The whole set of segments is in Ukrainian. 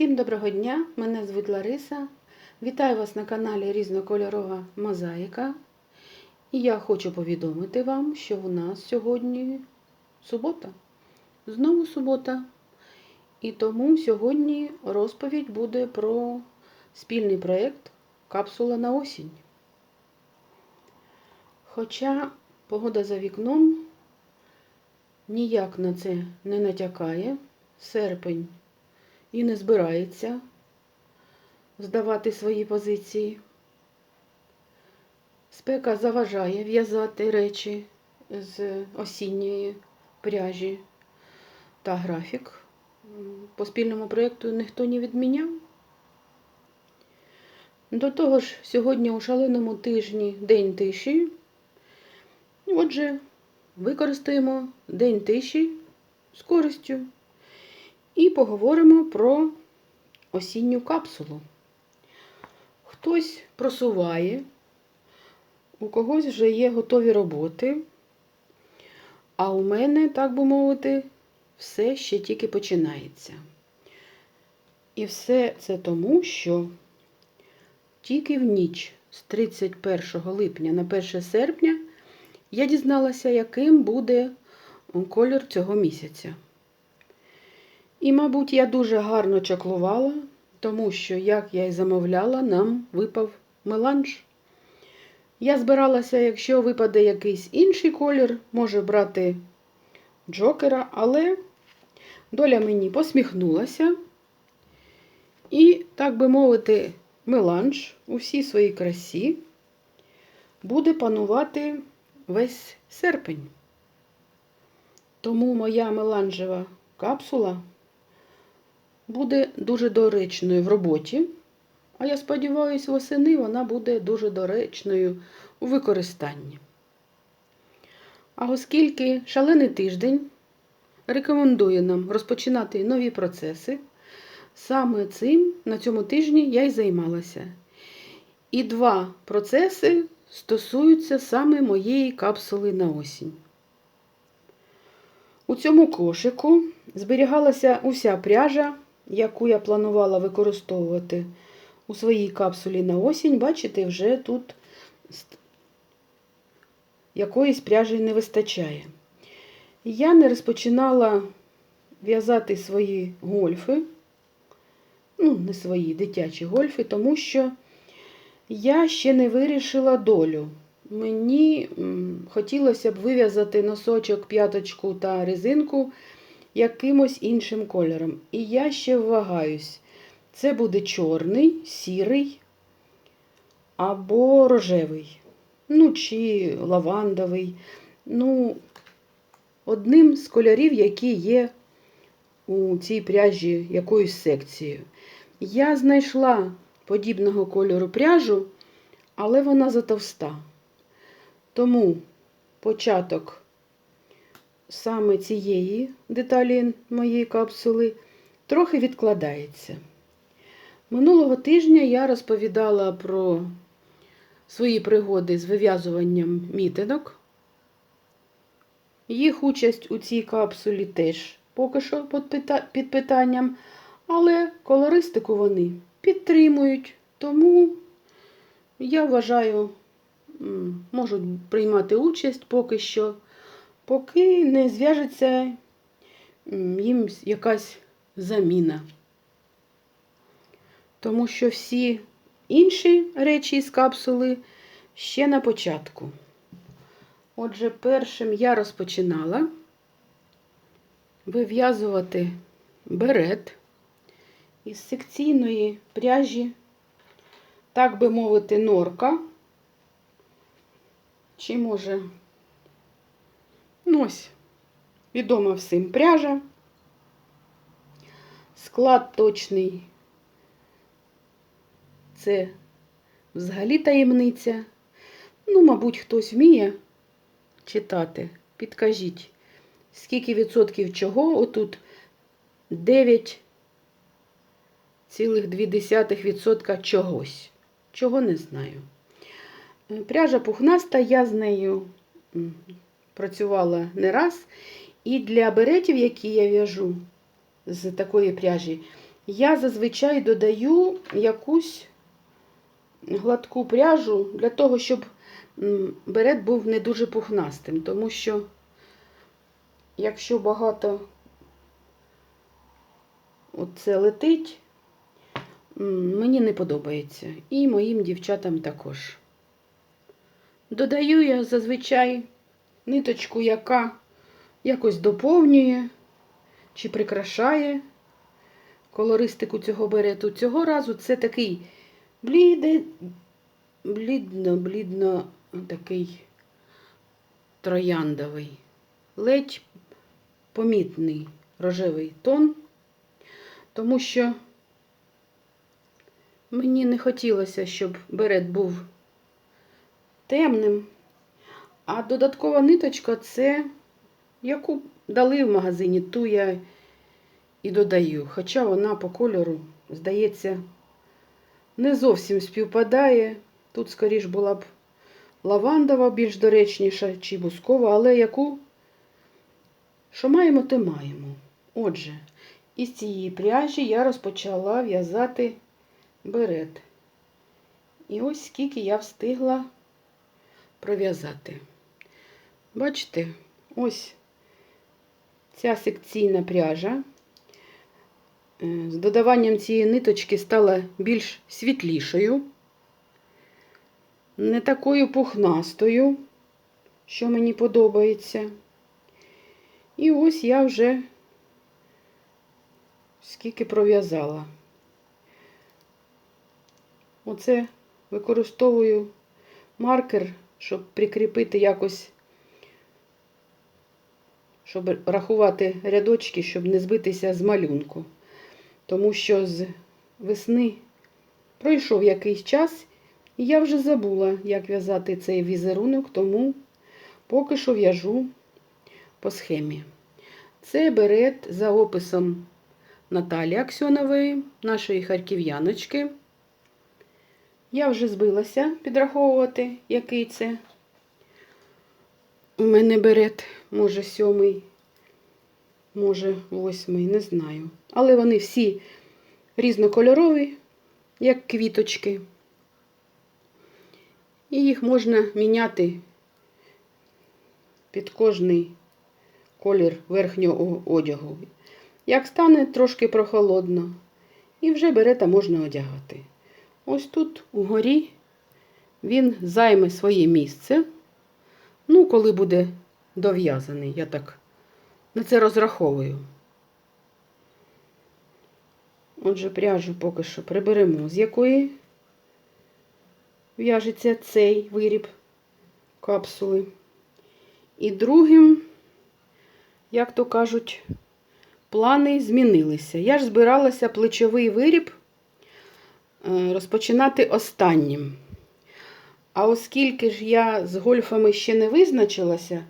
Всім доброго дня! Мене звуть Лариса. Вітаю вас на каналі Різнокольорова Мозаїка. І я хочу повідомити вам, що у нас сьогодні субота. Знову субота. І тому сьогодні розповідь буде про спільний проєкт Капсула на осінь. Хоча погода за вікном ніяк на це не натякає. Серпень і не збирається здавати свої позиції. Спека заважає в'язати речі з осінньої пряжі та графік. По спільному проєкту ніхто не відміняв. До того ж, сьогодні у шаленому тижні День тиші. Отже, використаємо День тиші з користю. І поговоримо про осінню капсулу. Хтось просуває, у когось вже є готові роботи, а у мене, так би мовити, все ще тільки починається. І все це тому, що тільки в ніч з 31 липня на 1 серпня я дізналася, яким буде колір цього місяця. І, мабуть, я дуже гарно чаклувала, тому що, як я й замовляла, нам випав меланж. Я збиралася, якщо випаде якийсь інший колір, може брати джокера, але доля мені посміхнулася. І, так би мовити, меланж у всій своїй красі буде панувати весь серпень. Тому моя меланжева капсула буде дуже доречною в роботі. А я сподіваюся, восени вона буде дуже доречною у використанні. А оскільки шалений тиждень рекомендує нам розпочинати нові процеси, саме цим на цьому тижні я й займалася. І два процеси стосуються саме моєї капсули на осінь. У цьому кошику зберігалася уся пряжа яку я планувала використовувати у своїй капсулі на осінь, бачите, вже тут якоїсь пряжі не вистачає. Я не розпочинала в'язати свої гольфи, ну, не свої дитячі гольфи, тому що я ще не вирішила долю. Мені хотілося б вив'язати носочок, п'яточку та резинку якимось іншим кольором. І я ще вагаюсь. Це буде чорний, сірий або рожевий. Ну, чи лавандовий. Ну, одним з кольорів, які є у цій пряжі якоюсь секцією. Я знайшла подібного кольору пряжу, але вона затовста. Тому початок саме цієї деталі моєї капсули трохи відкладається. Минулого тижня я розповідала про свої пригоди з вив'язуванням мітинок. Їх участь у цій капсулі теж поки що під питанням, але колористику вони підтримують, тому, я вважаю, можуть приймати участь поки що поки не зв'яжеться їм якась заміна. Тому що всі інші речі з капсули ще на початку. Отже, першим я розпочинала вив'язувати берет із секційної пряжі, так би мовити, норка, чи може Ну, ось, відома всім пряжа. Склад точний. Це взагалі таємниця. Ну, мабуть, хтось вміє читати. Підкажіть, скільки відсотків чого? Отут 9,2% чогось. Чого не знаю. Пряжа пухнаста, я з нею працювала не раз. І для беретів, які я в'яжу з такої пряжі, я зазвичай додаю якусь гладку пряжу для того, щоб берет був не дуже пухнастим, тому що якщо багато оце летить, мені не подобається. І моїм дівчатам також. Додаю я зазвичай ниточку, яка якось доповнює чи прикрашає колористику цього берету. Цього разу це такий бліде, блідно, блідно такий трояндовий, ледь помітний рожевий тон, тому що мені не хотілося, щоб берет був темним. А додаткова ниточка це, яку дали в магазині, ту я і додаю. Хоча вона по кольору, здається, не зовсім співпадає. Тут, скоріш, була б лавандова, більш доречніша, чи бускова, але яку, що маємо, те маємо. Отже, із цієї пряжі я розпочала в'язати берет. І ось скільки я встигла пров'язати. Бачите, ось ця секційна пряжа. Е, З додаванням цієї ниточки стала більш світлішою, не такою пухнастою, що мені подобається. І ось я вже скільки пров'язала. Оце використовую маркер, щоб прикріпити якось, щоб рахувати рядочки, щоб не збитися з малюнку. Тому що з весни пройшов якийсь час, і я вже забула, як в'язати цей візерунок, тому поки що в'яжу по схемі. Це берет за описом Наталі Аксьонової, нашої харків'яночки. Я вже збилася підраховувати, який це. У мене берет, може, сьомий, може, восьмий, не знаю. Але вони всі різнокольорові, як квіточки. І їх можна міняти під кожний колір верхнього одягу. Як стане трошки прохолодно, і вже берета можна одягати. Ось тут угорі він займе своє місце. Ну, коли буде дов'язаний, я так на це розраховую. Отже, пряжу поки що приберемо, з якої в'яжеться цей виріб капсули. І другим, як то кажуть, плани змінилися. Я ж збиралася плечовий виріб е, розпочинати останнім. А оскільки ж я з гольфами ще не визначилася,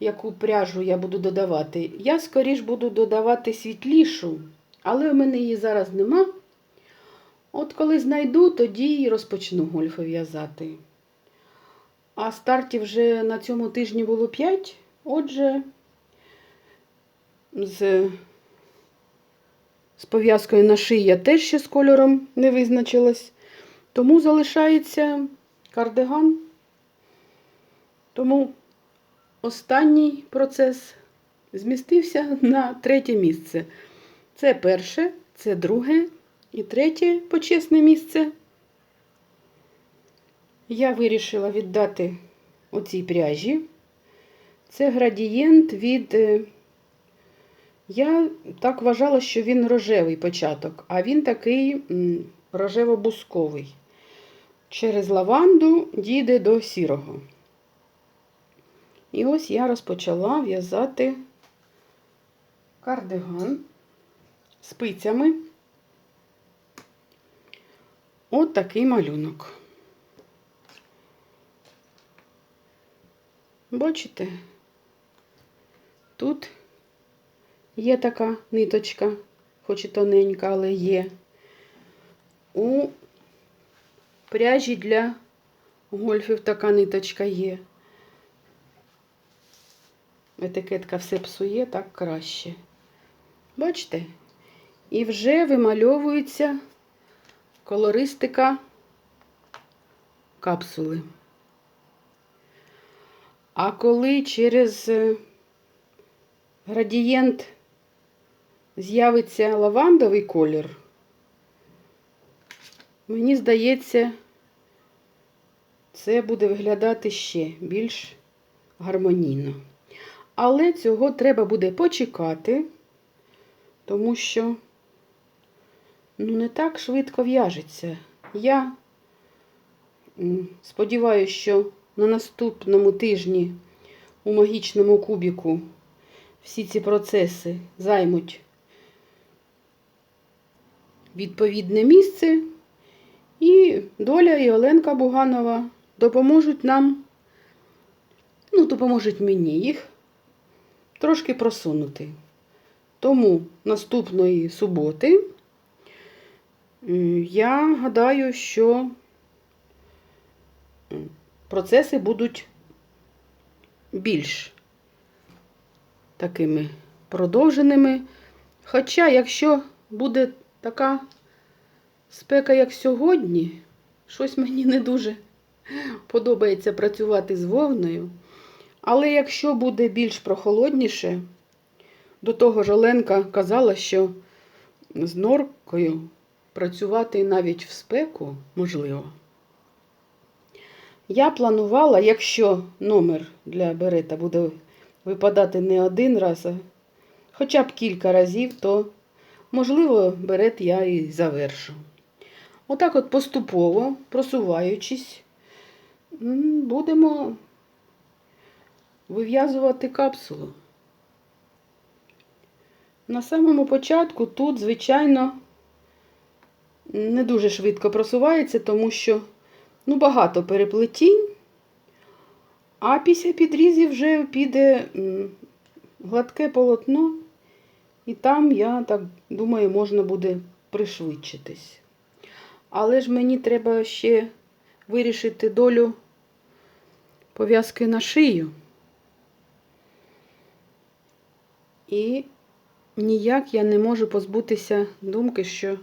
яку пряжу я буду додавати, я скоріш буду додавати світлішу, але в мене її зараз нема. От коли знайду, тоді і розпочну гольфи в'язати. А стартів вже на цьому тижні було 5. Отже, з, з пов'язкою на шиї я теж ще з кольором не визначилась. Тому залишається кардиган. Тому останній процес змістився на третє місце. Це перше, це друге і третє почесне місце. Я вирішила віддати оцій пряжі. Це градієнт від. е, Я так вважала, що він рожевий початок, а він такий рожево-бусковий. Через лаванду дійде до сірого. І ось я розпочала в'язати кардиган спицями. От такий малюнок. Бачите? Тут є така ниточка, хоч і тоненька, але є. У пряжі для гольфів така ниточка є. Етикетка все псує, так краще. Бачите? І вже вимальовується колористика капсули. А коли через е, градієнт з'явиться лавандовий колір, мені здається, це буде виглядати ще більш гармонійно. Але цього треба буде почекати, тому що ну, не так швидко в'яжеться. Я сподіваюся, що на наступному тижні у магічному кубіку всі ці процеси займуть відповідне місце, і Доля і Оленка Буганова допоможуть нам, ну, допоможуть мені їх трошки просунути. Тому наступної суботи я гадаю, що процеси будуть більш такими продовженими. Хоча, якщо буде така спека, як сьогодні, щось мені не дуже подобається працювати з вовною. Але якщо буде більш прохолодніше, до того ж Оленка казала, що з норкою працювати навіть в спеку можливо. Я планувала, якщо номер для берета буде випадати не один раз, а хоча б кілька разів, то, можливо, берет я і завершу. Отак от поступово, просуваючись, будемо вив'язувати капсулу. На самому початку тут, звичайно, не дуже швидко просувається, тому що ну, багато переплетінь, а після підрізів вже піде гладке полотно, і там, я так думаю, можна буде пришвидшитись. Але ж мені треба ще вирішити долю пов'язки на шию. І ніяк я не можу позбутися думки, що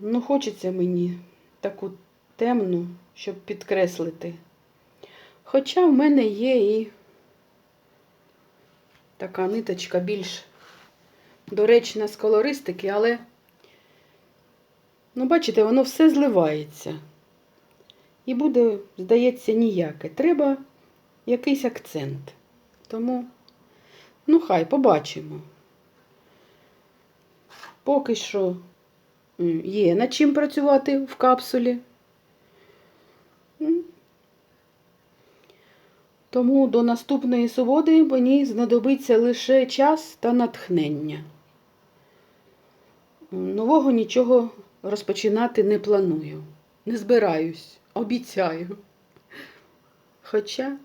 ну, хочеться мені таку темну, щоб підкреслити. Хоча в мене є і така ниточка більш доречна з колористики, але, ну, бачите, воно все зливається. І буде, здається, ніяке. Треба якийсь акцент. Тому. Ну, хай побачимо. Поки що є над чим працювати в капсулі. Тому до наступної суботи мені знадобиться лише час та натхнення. Нового нічого розпочинати не планую. Не збираюсь, обіцяю. Хоча,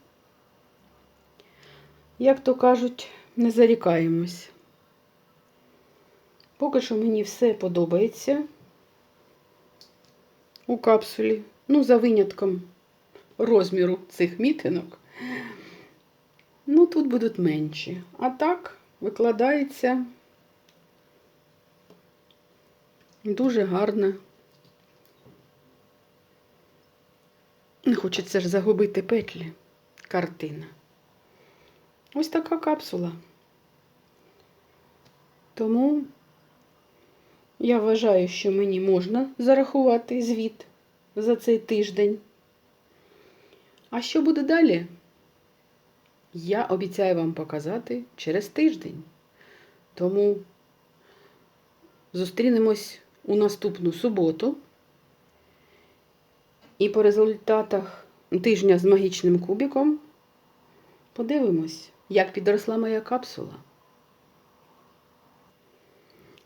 як то кажуть, не зарікаємось. Поки що мені все подобається у капсулі. Ну, за винятком розміру цих мітинок. Ну, тут будуть менші. А так викладається дуже гарна. Не хочеться ж загубити петлі. Картина. Ось така капсула. Тому я вважаю, що мені можна зарахувати звіт за цей тиждень. А що буде далі? Я обіцяю вам показати через тиждень. Тому зустрінемось у наступну суботу. І по результатах тижня з магічним кубиком подивимось, як підросла моя капсула.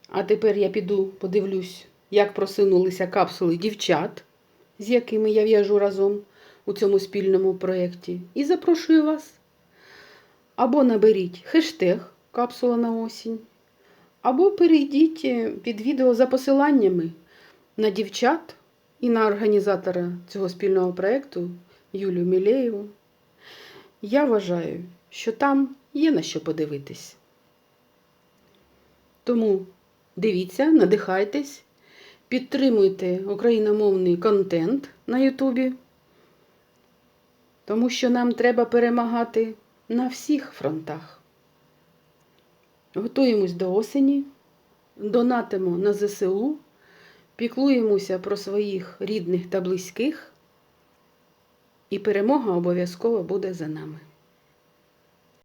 А тепер я піду подивлюсь, як просунулися капсули дівчат, з якими я в'яжу разом у цьому спільному проєкті. І запрошую вас. Або наберіть хештег капсула на осінь, або перейдіть е, під відео за посиланнями на дівчат і на організатора цього спільного проєкту Юлю Мілеєву. Я вважаю, що там є на що подивитись. Тому Дивіться, надихайтесь, підтримуйте україномовний контент на Ютубі, тому що нам треба перемагати на всіх фронтах. Готуємось до осені, донатимо на ЗСУ, піклуємося про своїх рідних та близьких, і перемога обов'язково буде за нами.